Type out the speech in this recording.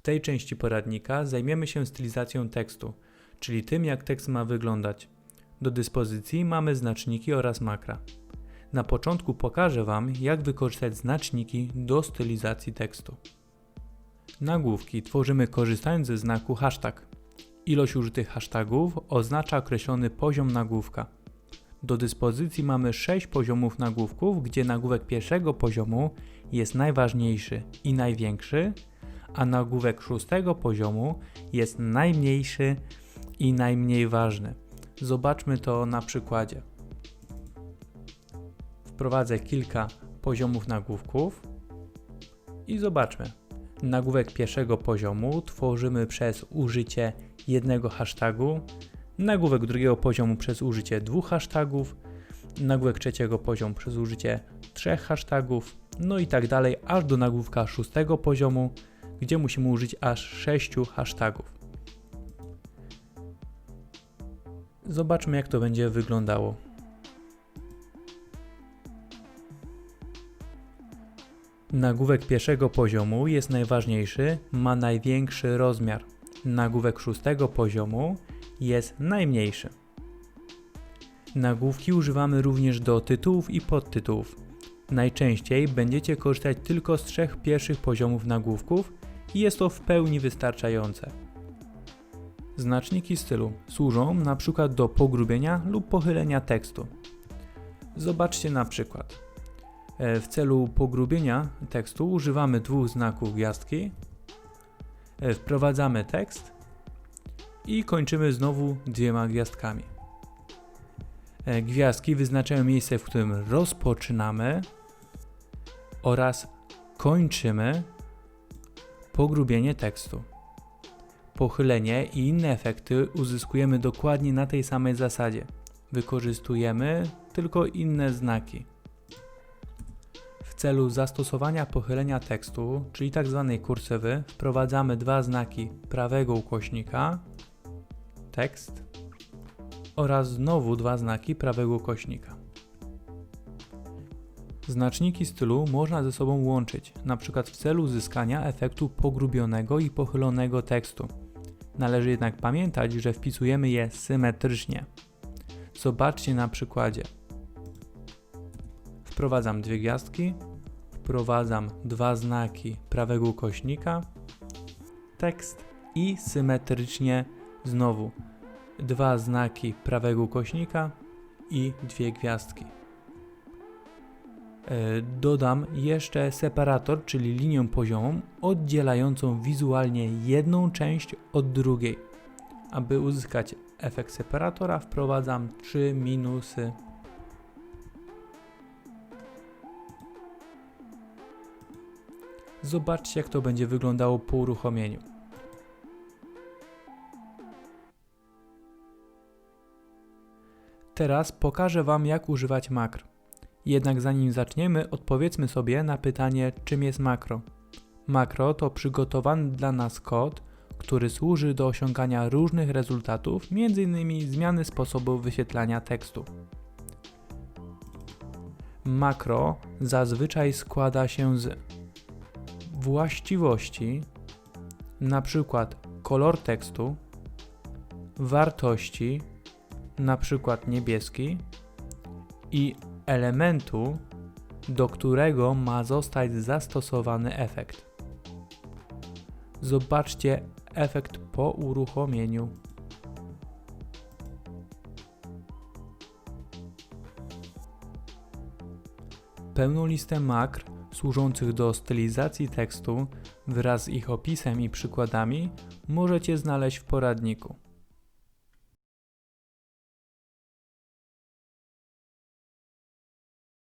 W tej części poradnika zajmiemy się stylizacją tekstu, czyli tym jak tekst ma wyglądać. Do dyspozycji mamy znaczniki oraz makra. Na początku pokażę Wam, jak wykorzystać znaczniki do stylizacji tekstu. Nagłówki tworzymy korzystając ze znaku hashtag. Ilość użytych hashtagów oznacza określony poziom nagłówka. Do dyspozycji mamy 6 poziomów nagłówków, gdzie nagłówek pierwszego poziomu jest najważniejszy i największy, a nagłówek szóstego poziomu jest najmniejszy i najmniej ważny. Zobaczmy to na przykładzie. Wprowadzę kilka poziomów nagłówków i zobaczmy. Nagłówek pierwszego poziomu tworzymy przez użycie jednego hashtagu, nagłówek drugiego poziomu przez użycie dwóch hashtagów, nagłówek trzeciego poziomu przez użycie trzech hashtagów, no i tak dalej, aż do nagłówka szóstego poziomu, gdzie musimy użyć aż sześciu hashtagów. Zobaczmy, jak to będzie wyglądało. Nagłówek pierwszego poziomu jest najważniejszy, ma największy rozmiar. Nagłówek szóstego poziomu jest najmniejszy. Nagłówki używamy również do tytułów i podtytułów. Najczęściej będziecie korzystać tylko z trzech pierwszych poziomów nagłówków i jest to w pełni wystarczające. Znaczniki stylu służą na przykład do pogrubienia lub pochylenia tekstu. Zobaczcie na przykład. E, W celu pogrubienia tekstu używamy dwóch znaków gwiazdki, e, wprowadzamy tekst i kończymy znowu dwiema gwiazdkami. E, Gwiazdki wyznaczają miejsce, w którym rozpoczynamy oraz kończymy pogrubienie tekstu. Pochylenie i inne efekty uzyskujemy dokładnie na tej samej zasadzie. Wykorzystujemy tylko inne znaki. W celu zastosowania pochylenia tekstu, czyli tzw. kursywy, wprowadzamy dwa znaki prawego ukośnika, tekst oraz znowu dwa znaki prawego ukośnika. Znaczniki stylu można ze sobą łączyć, np. w celu uzyskania efektu pogrubionego i pochylonego tekstu. Należy jednak pamiętać, że wpisujemy je symetrycznie. Zobaczcie na przykładzie. Wprowadzam dwie gwiazdki, wprowadzam dwa znaki prawego ukośnika, tekst i symetrycznie znowu dwa znaki prawego ukośnika i dwie gwiazdki. E, Dodam jeszcze separator, czyli linię poziomą oddzielającą wizualnie jedną część od drugiej. Aby uzyskać efekt separatora wprowadzam trzy minusy. Zobaczcie jak to będzie wyglądało po uruchomieniu. Teraz pokażę Wam jak używać makr. Jednak zanim zaczniemy, odpowiedzmy sobie na pytanie, czym jest makro. Makro to przygotowany dla nas kod, który służy do osiągania różnych rezultatów, m.in. zmiany sposobu wyświetlania tekstu. Makro zazwyczaj składa się z właściwości, przykład kolor tekstu, wartości, przykład niebieski i elementu, do którego ma zostać zastosowany efekt. Zobaczcie efekt po uruchomieniu. Pełną listę makr służących do stylizacji tekstu wraz z ich opisem i przykładami możecie znaleźć w poradniku.